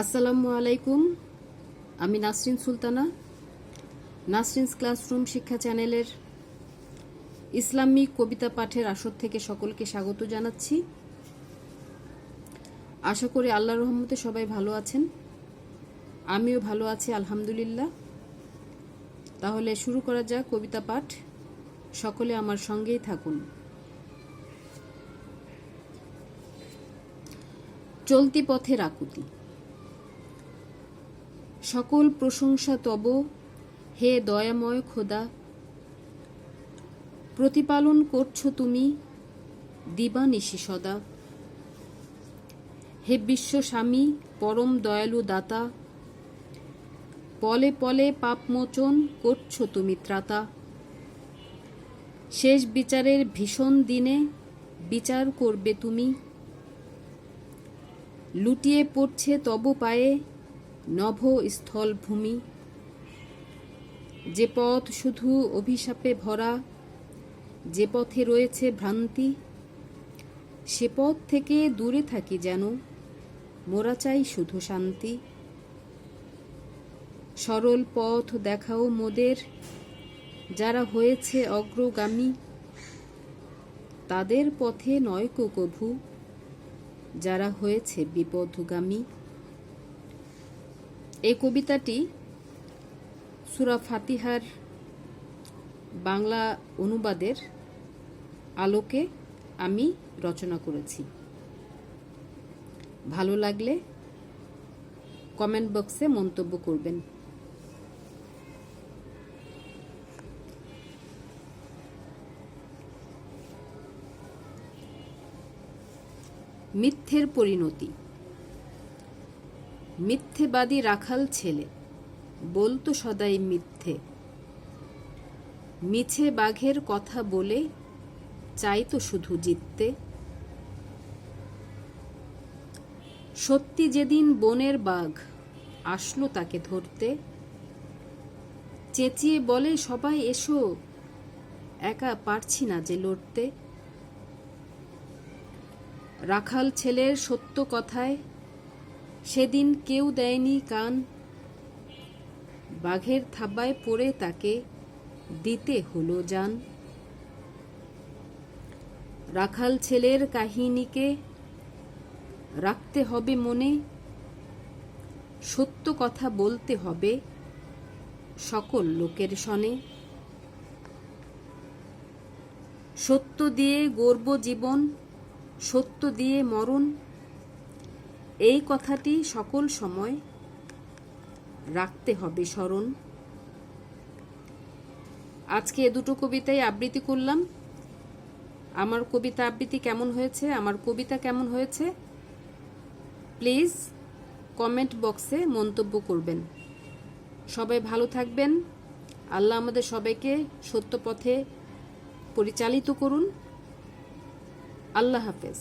আসসালামু আলাইকুম, আমি নাসরিন সুলতানা, নাসরিনস ক্লাসরুম শিক্ষা চ্যানেলের ইসলামিক কবিতা পাঠের আসর থেকে সকলকে স্বাগত জানাচ্ছি। আশা করি আল্লাহ রহমতে সবাই ভালো আছেন। আমিও ভালো আছি, আলহামদুলিল্লাহ। তাহলে শুরু করা যাক কবিতা পাঠ। সকলে আমার সঙ্গেই থাকুন। চলতি পথের আকুতি সকল প্রশংসা তব হে দয়াময় খোদা। প্রতিপালন করছ তুমি, দিবানিশি সদা। হে বিশ্ব স্বামী, পরম দয়ালু দাতা, পলে পলে পাপমোচন করছ তুমি ত্রাতা। শেষ বিচারের ভীষণ দিনে বিচার করবে তুমি লুটিয়ে পড়ছে তব পায়ে নভ স্থল ভূমি যে পথ শুধু অভিশাপে ভরা, যে পথে রয়েছে ভ্রান্তি, সে পথ থেকে দূরে থাকি যেন, মোরা চাই শুধু শান্তি। সরল পথ দেখাও মোদের, যারা হয়েছে অগ্রগামী, তাদের পথে নয় কভু। যারা হয়েছে বিপদগামী এই কবিতাটি সুরা ফাতিহার বাংলা অনুবাদের আলোকে আমি রচনা করেছি। ভালো লাগলে কমেন্ট বক্সে মন্তব্য করবেন। মিথ্যের পরিণতি। মিথ্যেবাদী রাখাল ছেলে বলতো সদাই মিথ্যে। মিছে বাঘের কথা বলে চাইতো শুধু জিততে। সত্যি যেদিন বনের বাঘ আসলো তাকে ধরতে। চেঁচিয়ে বলে, সবাই এসো, একা পারছি না যে লড়তে। রাখাল ছেলের সত্য কথায়, সেদিন কেউ দেয়নি কান, বাঘের থাবায় পড়ে তাকে দিতে হলো যান। রাখাল ছেলের কাহিনীকে রাখতে হবে মনে, সত্য কথা বলতে হবে সকল লোকের সনে। সত্য দিয়ে গর্ব জীবন সত্য দিয়ে মরণ, এই কথাটি সকল সময় রাখতে হবে স্মরণ। আজকে এ দুটো কবিতাই আবৃত্তি করলাম। আমার কবিতা আবৃত্তি কেমন হয়েছে, আমার কবিতা কেমন হয়েছে, প্লিজ কমেন্ট বক্সে মন্তব্য করবেন। সবাই ভালো থাকবেন। আল্লাহ আমাদের সবাইকে সত্য পথে পরিচালিত করুন। আল্লাহ হাফেজ।